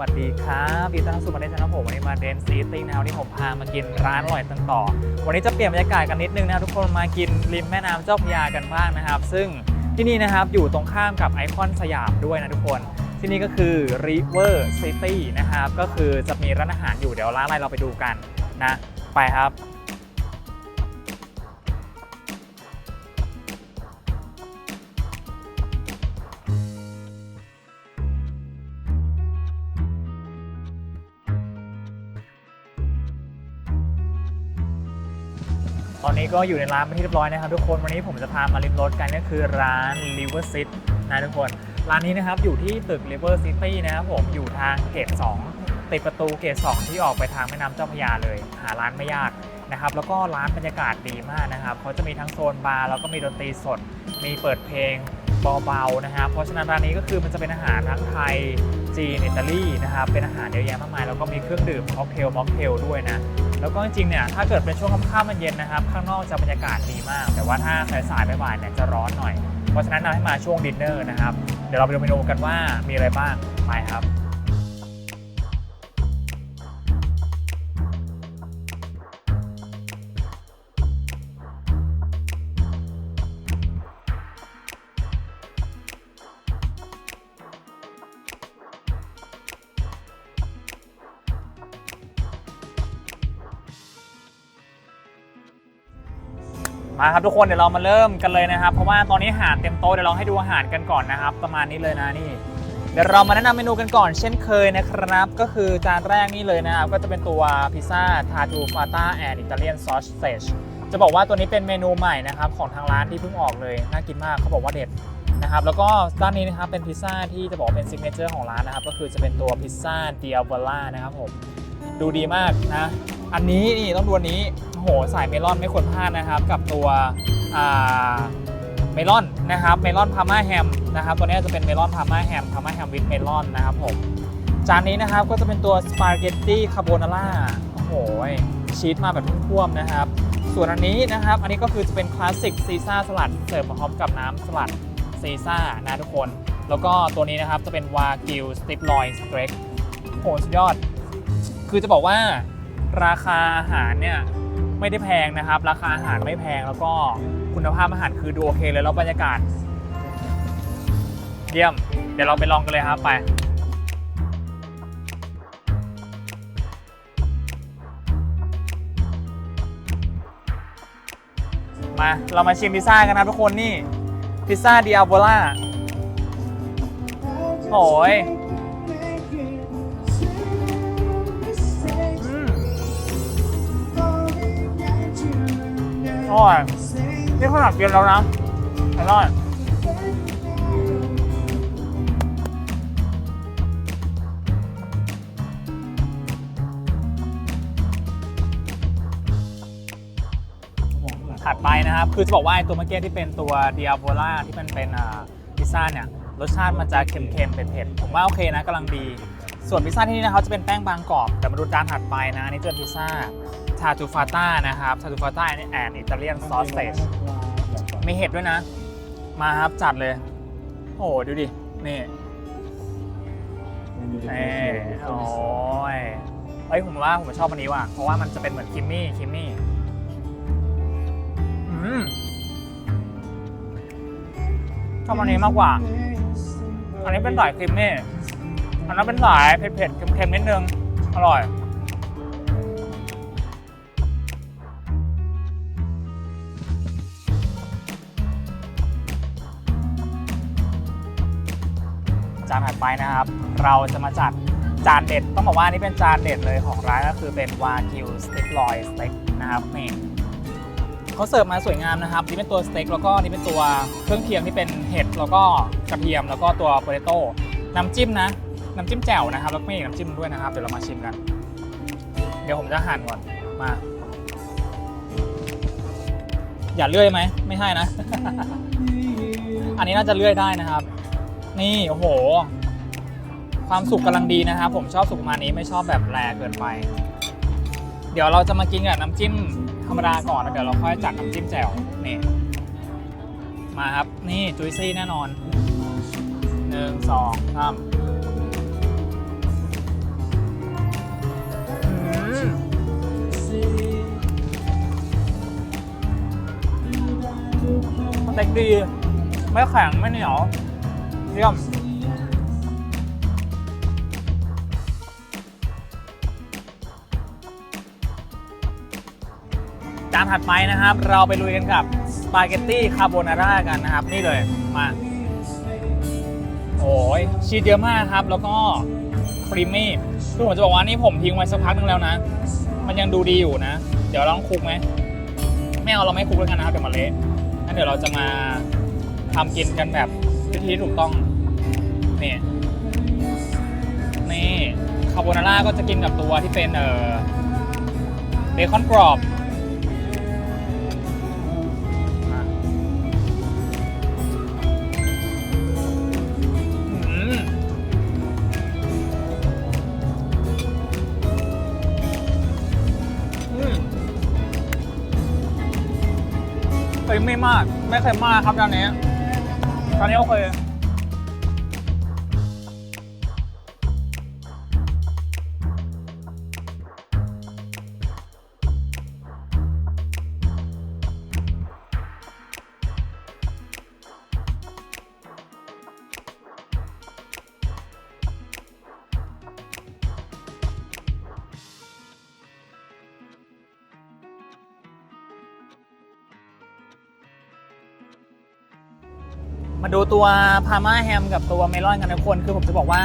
วัสดีครับดีต้อนรับสู่มาเดนชนะผมวันนี้มาเดนซีติ้งนะครับวันนี้ผมพามากินร้านอร่อยตั้งต่อวันนี้จะเปลี่ยนบรรยากาศกันนิดนึงนะทุกคนมากินริมแม่น้ำเจ้าพระยากันบ้างนะครับ ซึ่งที่นี่นะครับอยู่ตรงข้ามกับไอคอนสยามด้วยนะทุกคน ที่นี่ก็คือ River City นะครับ ก็คือจะมีร้านอาหารอยู่เดี๋ยวร้านอะไรเราไปดูกันนะ ไปครับ ตอนนี้ก็อยู่ในร้านเป็นที่เรียบร้อยนะครับทุกคนวันนี้ผมจะพามาริมรถกันก็คือร้าน River City นะทุกคน ร้านนี้นะครับอยู่ที่ตึก River City นะครับผมอยู่ทางเกต2ติดประตูเกต2ที่ออกไปทางแม่น้ำเจ้าพระยาเลย หาร้านไม่ยากนะครับแล้วก็ร้านบรรยากาศดีมากนะครับเขาจะมีทั้งโซนบาร์แล้วก็มีดนตรีสด มีเปิดเพลง เบาๆนะครับเพราะฉะนั้นร้านนี้ก็คือมันจะเป็นอาหารทั้งไทยจีนอิตาลีนะครับเป็นอาหารเยอะแยะมากมายแล้วก็มีเครื่องดื่มค็อกเทลม็อกเทลด้วยนะแล้วก็จริงๆเนี่ยถ้าเกิดเป็นช่วงค่ำๆมันเย็นนะครับ ข้างนอกจะบรรยากาศดีมาก แต่ว่าถ้าสายๆบ่ายๆเนี่ยจะร้อนหน่อย เพราะฉะนั้นเราให้มาช่วงดินเนอร์นะครับ เดี๋ยวเราไปดูเมนูกันว่ามีอะไรบ้างไปครับ มาครับทุกคนเดี๋ยวเรามาเริ่มกันเลยนะครับ เพราะว่าตอนนี้อาหารเต็มโต๊ะเดี๋ยวเราให้ดูอาหารกันก่อนนะครับ ประมาณนี้เลยนะนี่ เดี๋ยวเรามาแนะนำเมนูกันก่อน เช่นเคยนะครับ ก็คือจานแรกนี่เลยนะครับก็จะเป็นตัวพิซซ่าทาทูฟาต้าแอนด์อิตาเลียนซอสเซจจะบอกว่าตัวนี้เป็นเมนูใหม่นะครับของทางร้านที่เพิ่งออกเลยน่ากินมากเขาบอกว่าเด็ดนะครับแล้วก็ด้านนี้นะครับเป็นพิซซ่าที่จะบอกเป็นซิกเนเจอร์ของร้านนะครับก็คือจะเป็นตัวพิซซ่าเดียเวล่านะครับผมดูดีมากนะ อันนี้นี่ต้องดูอันนี้โหสายเมลอนไม่ควรพลาดนะครับ กับตัวเมลอนนะครับเมลอนพาม่าแฮมนะครับตัวนี้จะเป็นเมลอนพาม่าแฮมพาม่าแฮมวิดเมลอนนะครับผมจานนี้นะครับก็จะเป็นตัวสปาเกตตี้คาโบนาร่าโอ้โหชีสมาแบบท่วมๆนะครับ ส่วนอันนี้นะครับ อันนี้ก็คือจะเป็นคลาสสิกซีซ่าสลัดเสิร์ฟมาพร้อมกับน้ำสลัดซีซ่านะทุกคน แล้วก็ตัวนี้นะครับจะเป็นวากิวสติปลอยสเต็กโอ้โหสุดยอด คือจะบอกว่า ราคาอาหารเนี่ยไม่ได้แพงนะครับ ราคาอาหารไม่แพงแล้วก็คุณภาพอาหารคือดูโอเคเลยแล้วบรรยากาศ เยี่ยม เดี๋ยวเราไปลองกันเลยครับไปมาเรามาชิมพิซซ่ากันนะทุกคนนี่ พิซซ่าดิอาโบล่าโอ้ย อร่อยนี่ขนาดกินแล้วนะอร่อยถัดไปนะครับ คือจะบอกว่าไอ้ตัวเมื่อกี้ที่เป็นตัวเดียโบล่าที่มันเป็นพิซซ่าเนี่ยรสชาติมันจะเค็มๆเผ็ดๆผมว่าโอเคนะกำลังดี ส่วนพิซซ่าที่นี่นะครับจะเป็นแป้งบางกรอบ แต่มาดูจานถัดไปนะนี่จะเป็นพิซซ่า ทาตูฟาต้านะครับทาตูฟาต้าแอนอิตาเลียนซอสเซจมีเห็ดด้วยนะ มาครับจัดเลย โอ้โหดูดิ นี่เอ้โอ้ยเฮ้ยผมว่าผมชอบอันนี้ว่ะ เพราะว่ามันจะเป็นเหมือนคิมมี่คิมมี่ชอบอันนี้มากกว่า อันนี้เป็นสายครีมมี่ อันนั้นเป็นสายเผ็ดๆเค็มๆนิดนึง อร่อย ไปนะครับ เราจะมาจัดจานเด็ด ต้องบอกว่านี่เป็นจานเด็ดเลยของร้านก็คือเป็นวากิวสเต็กลอยสเต็กนะครับนี่เขาเสิร์ฟมาสวยงามนะครับนี่เป็นตัวสเต็กแล้วก็นี่เป็นตัวเครื่องเคียงที่เป็นเห็ดแล้วก็กระเทียมแล้วก็ตัวโปเตโต้น้ำจิ้มนะน้ำจิ้มแจ่วนะครับแล้วก็มีน้ำจิ้มด้วยนะครับเดี๋ยวเรามาชิมกัน เดี๋ยวผมจะหั่นก่อนมา อย่าเลื่อยไหมไม่ใช่นะ อันนี้น่าจะเลื่อยได้นะครับ นี่โอ้โห ความสุกกำลังดีนะครับผมชอบสุกประมานี้ไม่ชอบแบบแรงเกินไป เดี๋ยวเราจะมากินกับน้ำจิ้มธรรมดาก่อนแล้วเดี๋ยวเราค่อยจัดน้ำจิ้มแจ่วนี่มาครับนี่จุยซี่แน่นอนหนึ่งสองสามเต็กดี ไม่แข็งไม่เหนียวเยี่ยมานถัดไปนะครับ เราไปลุยกันกับสปาเกตตี้คาโบนาร่ากันนะครับ นี่เลยมาโอ้ยชีสเยอะมากครับ แล้วก็ครีมมี่คือผมจะบอกว่านี่ผมทิ้งไว้สักพักนึงแล้วนะ มันยังดูดีอยู่นะ เดี๋ยวเราต้องคลุกไหมไม่เอาเราไม่คลุกแล้วกันนะครับเดี๋ยวมันเละงั้นเดี๋ยวเราจะมาทำกินกันแบบวิธีที่ถูกต้องนี่นี่คาโบนาร่าก็จะกินกับตัวที่เป็นเอ่อเบคอนกรอบ เอ้ยไม่มาก ไม่เคยมากครับจานนี้จานนี้โอเค มาดูตัวพาม่าแฮมกับตัวเมลอนกันนะทุกคนคือผมจะบอกว่า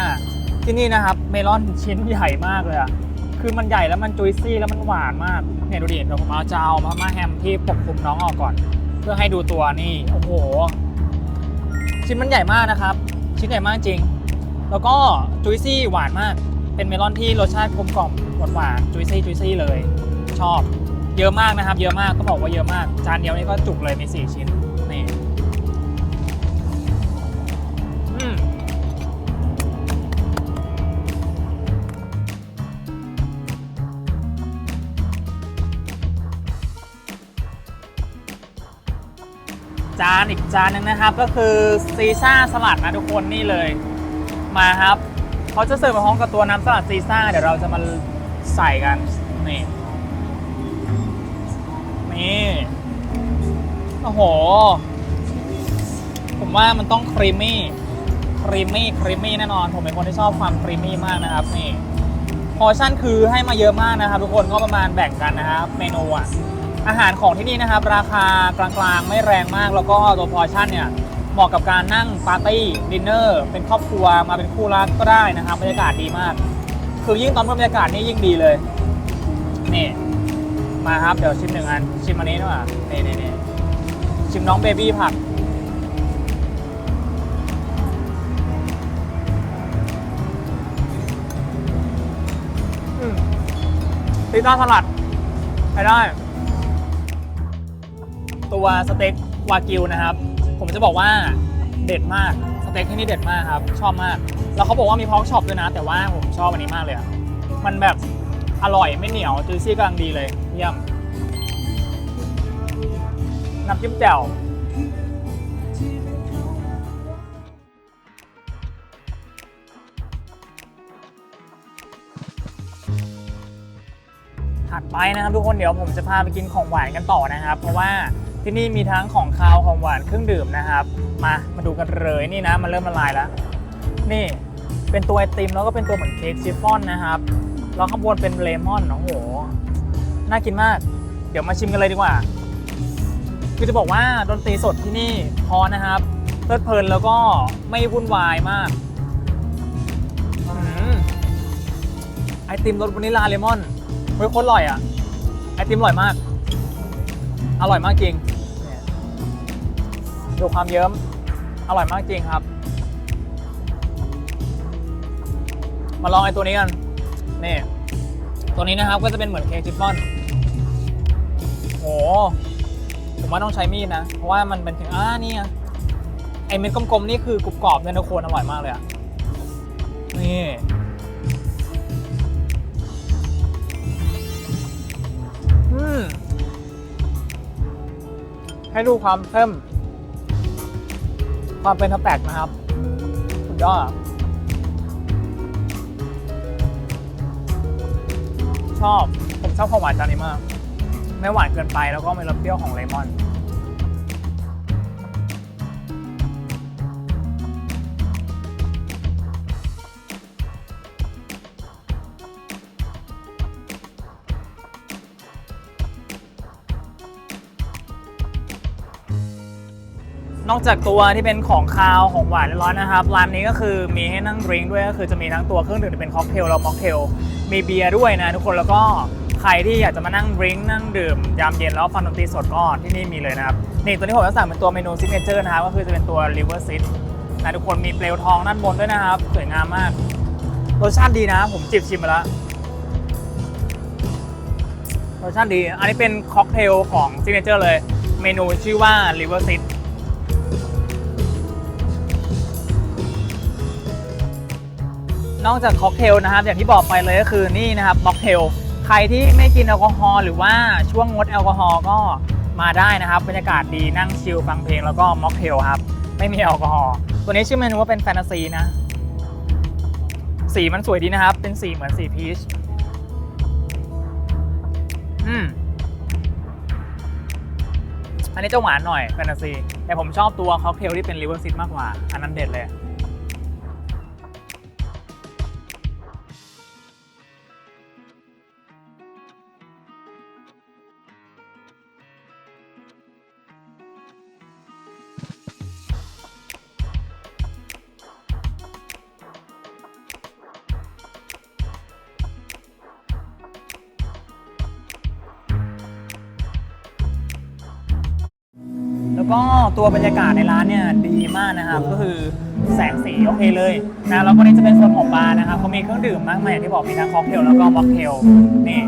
ที่นี่นะครับ เมลอนชิ้นใหญ่มากเลยอะคือมันใหญ่แล้วมันจุยซี่แล้วมันหวานมากเนี่ยดูดิเดี๋ยวผมเอาจะเอาพาม่าแฮมที่ปกคลุมน้องออกก่อน เพื่อให้ดูตัวนี่โอ้โห ชิ้นมันใหญ่มากนะครับ ชิ้นใหญ่มากจริง แล้วก็จุยซี่หวานมาก เป็นเมลอนที่รสชาติกลมกล่อมหวานหวานจุยซี่จุยซี่เลย ชอบ เยอะมากนะครับ เยอะมากก็บอกว่าเยอะมาก จานเดียวนี่ก็จุกเลยมีสี่ชิ้น จานอีกจานหนึ่งนะครับ ก็คือซีซ่าสลัดนะทุกคนนี่เลยมาครับเขาจะเสิร์ฟมาพร้อมกับตัวน้ำสลัดซีซ่าเดี๋ยวเราจะมาใส่กันนี่นี่โอ้โห ผมว่ามันต้องครีมมี่ครีมมี่ครีมมี่แน่นอน ผมเป็นคนที่ชอบความครีมมี่มากนะครับนี่พอชั่นคือให้มาเยอะมากนะครับ ทุกคนก็ประมาณแบ่งกันนะครับเมนูอะ อาหารของที่นี่นะครับ ราคากลางๆ ไม่แรงมาก แล้วก็ตัวพอร์ชั่นเนี่ยเหมาะกับการนั่งปาร์ตี้ดินเนอร์ เป็นครอบครัวมาเป็นคู่รักก็ได้นะครับบรรยากาศดีมาก คือยิ่งตอนเพิ่มบรรยากาศนี่ยิ่งดีเลย นี่ มาครับเดี๋ยวชิมหนึ่งอัน ชิมอันนี้ดีกว่านี่นี่นี่ชิมน้องเบบี้ผักอืมซีซ่าสลัดใช้ได้ ตัวสเต็กวากิวนะครับ ผมจะบอกว่าเด็ดมากสเต็กที่นี่เด็ดมากครับ ชอบมาก แล้วเขาบอกว่ามีพอกช็อปด้วยนะ แต่ว่าผมชอบอันนี้มากเลยมันแบบอร่อยไม่เหนียวจุยซี่กำลังดีเลยเยี่ยมน้ำจิ้มแจ่วถัดไปนะครับทุกคนเดี๋ยวผมจะพาไปกินของหวานกันต่อนะครับ เพราะว่า ที่นี่มีทั้งของคาวของหวานเครื่องดื่มนะครับ มามาดูกันเลยนี่นะมันเริ่มละลายแล้ว นี่เป็นตัวไอติมแล้วก็เป็นตัวเหมือนเค้กชิฟฟ่อนนะครับแล้วข้างบนเป็นเลมอนโอ้โหน่ากินมาก เดี๋ยวมาชิมกันเลยดีกว่า คือจะบอกว่าดนตรีสดที่นี่พอนะครับเพลิดเพลินแล้วก็ไม่วุ่นวายมากอไอติมรสวานิลาเลมอนเฮ้ยโคตรอร่อยอะไอติมอร่อยมาก อร่อยมากจริง ดูความเยิ้ม อร่อยมากจริงครับ มาลองไอตัวนี้กัน นี่ ตัวนี้นะครับก็จะเป็นเหมือนเค้กชิฟฟ่อน โห ผมว่าต้องใช้มีดนะ เพราะว่ามันเป็นถึงอ่านี่ไงไอเม็ดกลมๆนี่คือกรุบกรอบเนี่ยทุกคนอร่อยมากเลยอะนี่ให้ดูความเข้ม ความเป็นทับแตกนะครับ สุดยอดชอบ ผมชอบความหวานจานนี้มาก ไม่หวานเกินไปแล้วก็ไม่รสเปรี้ยวของเลมอน นอกจากตัวที่เป็นของคาวของหวานเรียบร้อยนะครับร้านนี้ก็คือมีให้นั่งดริงด้วยก็คือจะมีทั้งตัวเครื่องดื่มที่เป็นค็อกเทลแล้วม็อกเทลมีเบียร์ด้วยนะทุกคนแล้วก็ใครที่อยากจะมานั่งดริงนั่งดื่มยามเย็นแล้วฟังดนตรีสดก็ที่นี่มีเลยนะครับนี่ตัวนี้ผมจะสั่งเป็นตัวเมนูซิกเนเจอร์นะครับก็คือจะเป็นตัว River Sit นะทุกคนมีเปลวทองด้านบนด้วยนะครับสวยงามมากรสชาติดีนะ ผมจิบชิมมาแล้วรสชาติดี อันนี้เป็นค็อกเทลของซิกเนเจอร์เลย เมนูชื่อว่า River Sit นอกจากค็อกเทลนะครับ อย่างที่บอกไปเลยก็คือนี่นะครับม็อกเทลใครที่ไม่กินแอลกอฮอล์หรือว่าช่วงงดแอลกอฮอล์ก็มาได้นะครับบรรยากาศดีนั่งชิลฟังเพลงแล้วก็ม็อกเทลครับ ไม่มีแอลกอฮอล์ตัวนี้ชื่อเมนูว่าเป็นแฟนตาซีนะสีมันสวยดีนะครับ เป็นสีเหมือนสีพีชอืมอันนี้จะหวานหน่อยแฟนตาซี แต่ผมชอบตัวค็อกเทลที่เป็นริเวอร์ซิตมากกว่า อันนั้นเด็ดเลย ก็ตัวบรรยากาศในร้านเนี่ยดีมากนะครับก็คือแสงสีโอเคเลยนะแล้วก็นี่จะเป็นโซนของบาร์นะครับเขามีเครื่องดื่มมากมายอย่างที่บอกมีทั้งค็อกเทลแล้วก็ม็อกเทลนี่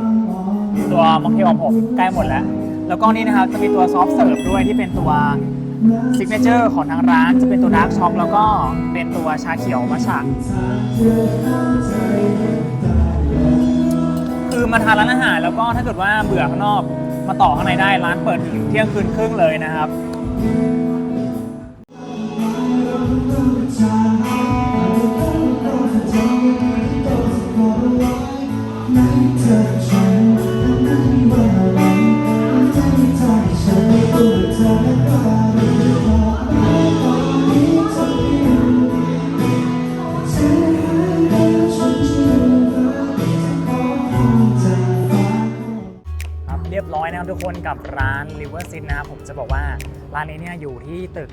ตัวม็อกเทลของผมใกล้หมดแล้ว แล้วก็นี่นะครับจะมีตัวซอฟต์เสิร์ฟด้วยที่เป็นตัวซิกเนเจอร์ของทางร้านจะเป็นตัวดาร์กช็อกแล้วก็เป็นตัวชาเขียวมัชฉะคือมาทานร้านอาหารแล้วก็ถ้าเกิดว่าเบื่อข้างนอกมาต่อข้างในได้ร้านเปิดถึงเที่ยงคืนครึ่งเลยนะครับ ครับเรียบร้อยนะครับทุกคนกับร้าน River City นะครับผมจะบอกว่า ร้านนี้เนี่ยอยู่ที่ตึก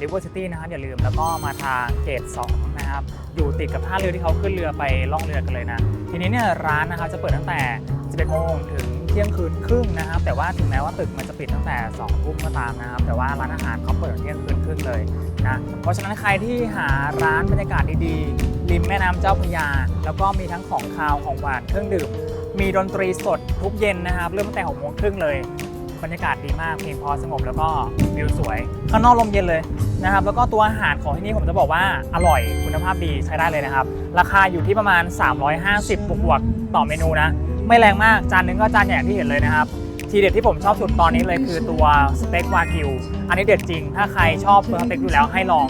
River City นะครับอย่าลืมแล้วก็มาทางเกต2นะครับอยู่ติดกับท่าเรือที่เขาขึ้นเรือไปล่องเรือกันเลยนะ ทีนี้เนี่ยร้านนะครับจะเปิดตั้งแต่ 11โมงถึงเที่ยงคืนครึ่งนะครับ แต่ว่าถึงแม้ว่าตึกมันจะปิดตั้งแต่2ทุ่มก็ตามนะครับ แต่ว่าร้านอาหารเขาเปิดเที่ยงคืนครึ่งเลยนะเพราะฉะนั้นใครที่หาร้านบรรยากาศดีๆริมแม่น้ำเจ้าพระยา แล้วก็มีทั้งของคาวของหวานเครื่องดื่มมีดนตรีสดทุกเย็นนะครับ เริ่มตั้งแต่หกโมงครึ่งเลย บรรยากาศดีมากเพลงพอสงบแล้วก็วิวสวย ข้างนอกลมเย็นเลยนะครับ แล้วก็ตัวอาหารของที่นี่ผมจะบอกว่าอร่อยคุณภาพดีใช้ได้เลยนะครับ ราคาอยู่ที่ประมาณ 350 บวกๆต่อเมนูนะ ไม่แรงมากจานนึงก็จานใหญ่ที่เห็นเลยนะครับ ทีเด็ดที่ผมชอบสุดตอนนี้เลยคือตัวสเต็กวากิวอันนี้เด็ดจริง ถ้าใครชอบตัวสเต็กอยู่แล้วให้ลอง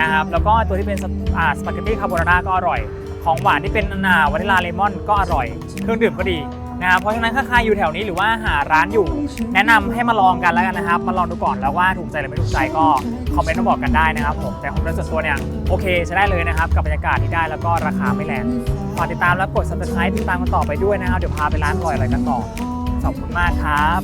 นะครับแล้วก็ตัวที่เป็นสปาสปาเกตตี้คาโบนาร่าก็อร่อย ของหวานที่เป็นนาวานิลาเลมอนก็อร่อย เครื่องดื่มก็ดี นะครับเพราะฉะนั้นถ้าใครอยู่แถวนี้หรือว่าหาร้านอยู่ แนะนำให้มาลองกันแล้วกันนะครับ มาลองดูก่อนแล้วว่าถูกใจหรือไม่ถูกใจก็คอมเมนต์มาบอกกันได้นะครับผมแต่ผมโดยส่วนตัวเนี่ยโอเคใช้ได้เลยนะครับกับบรรยากาศที่ได้แล้วก็ราคาไม่แรงฝากติดตามแล้วกด subscribe ติดตามกันต่อไปด้วยนะครับเดี๋ยวพาไปร้านอร่อยอะไรกันต่อขอบคุณมากครับ